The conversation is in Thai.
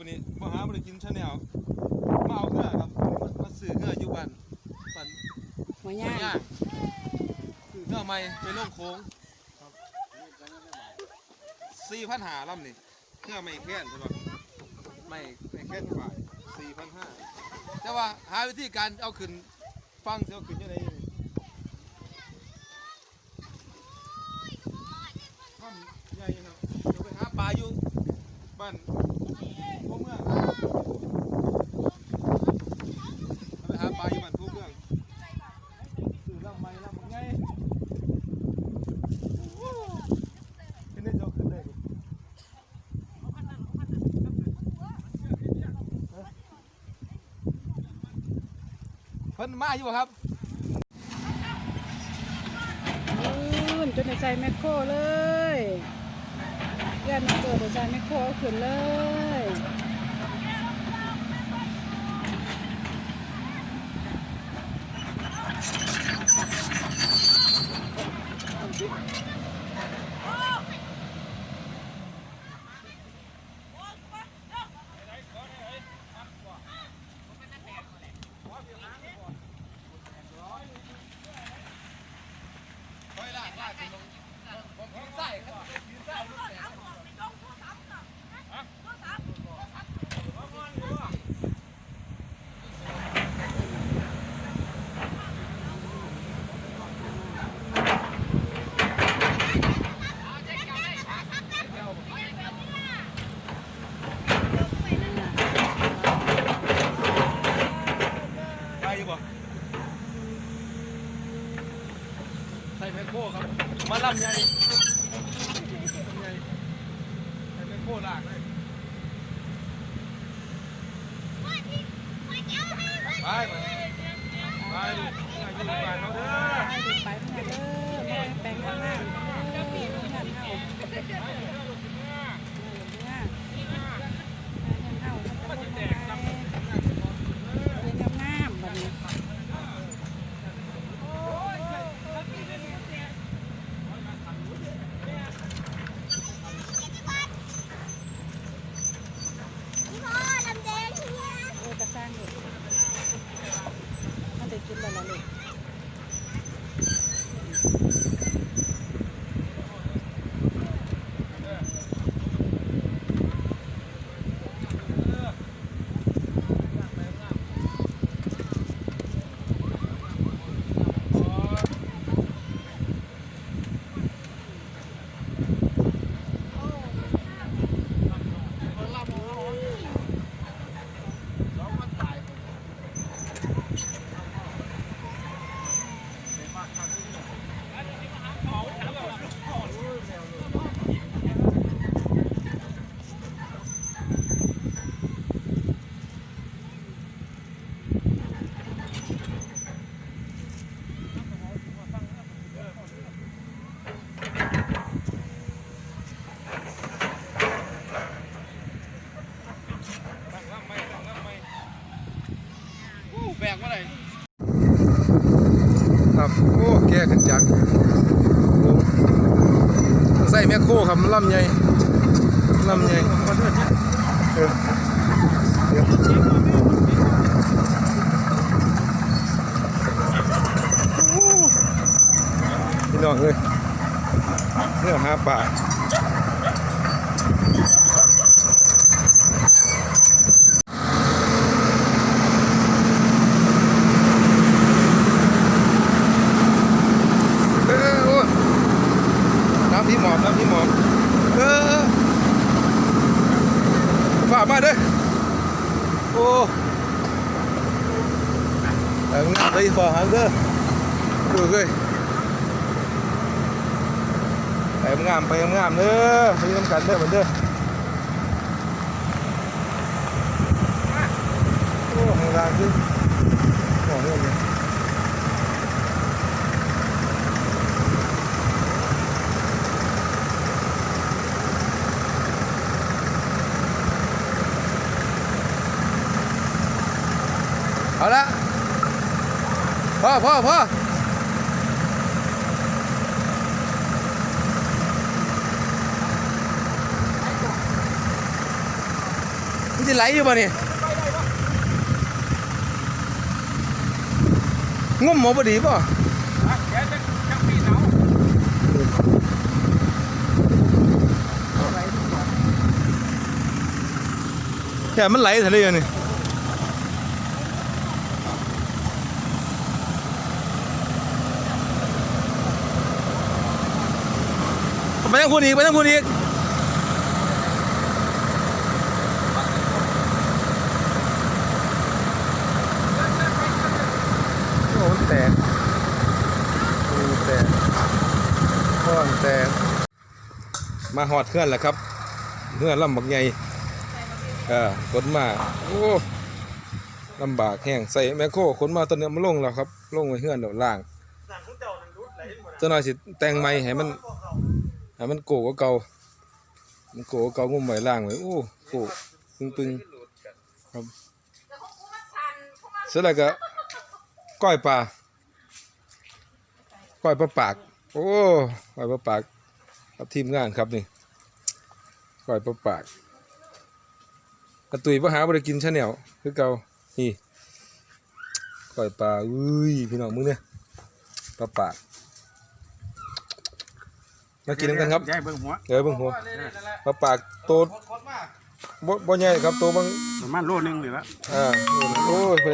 วันนี้มาหาบริกินชาแนลมาเอาเกลือครับมาซื้อเกลืออยู่บ้านบ้านหัวย่าย่างงซื้อเกลือใหม่ไปลงโค้งสี่พันหาลำนี่เกลือไม่แค่นใช่ปะไม่ไม่แค่นฝ่ายสี่พันห้าแต่ว่าหาวิธีการเอาขึ้นฟังเสียวขึ้นยังไงนี่ทำใหญ่เนาะเดี๋ยวไปหาปลาอยู่ บ้านพวกเมืองไปหาปลาอยู่บ้านพวกเมืองซื้อลำไม้ลำไงขึ้นได้เจ้าขึ้นได้เพิ่นมาอยู่ครับลื่นจนในใจแมคโครเลย เพื่อนมาเกิดในใจไม่โครเอาขึ้นเลย มาลำใหญ่ลำใหญ่ใส่แมคโครลากเลยไปไปดูอยู่บ้านเขาเด้อ ไปดูไปเพื่อนเด้อแม่แปลงข้างหน้าเด้อมีน้องหันเฮาเด้อเฮามันจะแตกซ้ำเป็นงามๆบัดนี้ พ่อลำแดงเฮีย เออกระสร้างอยู่ มันได้กินแล้วล่ะลูก แบกมาไหน ครับโอ้แกขึ้นจักรใส่แมคโครครับลำใหญ่ลำใหญ่เออเดี๋ยวโอ้พี่น้องเลยเนี่ยหาป่าเออโอ้น้ำที่หมอบน้ำที่หมอบเออฝ่ามาเด้อโอ้ แต่งานเลยฝ่าหางเด้อดูเลยไปง พ่อพ่อพ่อมันจะไหลอยู่ป่ะนี่งุ่มหมอพอดีป่ะเดี๋ยวจะจะปีนเอาแค่มันไหลทะเลอยู่นี่ ไปทางคุณอีกไปทางคุณอีกโอ้แตกโอ้แตกข้อนแตกมาหอดเคลื่อนแล้วครับเพื่อนลำบักใหญ่เออกดมาโอ้ลำบากแห้งใส่แมคโครขนมาตอนนี้มันลงแล้วครับ ลงไว้เฮือนเดี๋ยวล่างเจ้าหน่อยสิแต่งไม้ให้มัน ให้มันโกกว่าเก่ามันโกกว่าเก่างุ่มไว้ล่างไว้โอ้โกปึงปึงๆครับเสร็จแล้วก็ก้อยปลาก้อยปลาปาก โอ้ก้อยปลาปากครับทีมงานครับนี่ก้อยปลาปากกระตุยปะหาบริกินชาแนลคือเก่านี่ก่อยปลาอุ้ยพี่น้องมึงเนี่ยปลาปาก มากินกันครับ ย้ายเบิ่งหัวเดี๋ยวเบิ่งหัวปลาปากโตบ่บ่ใหญ่ครับโตบางประมาณโลนึงหรือละ อ่าโอ้ยไป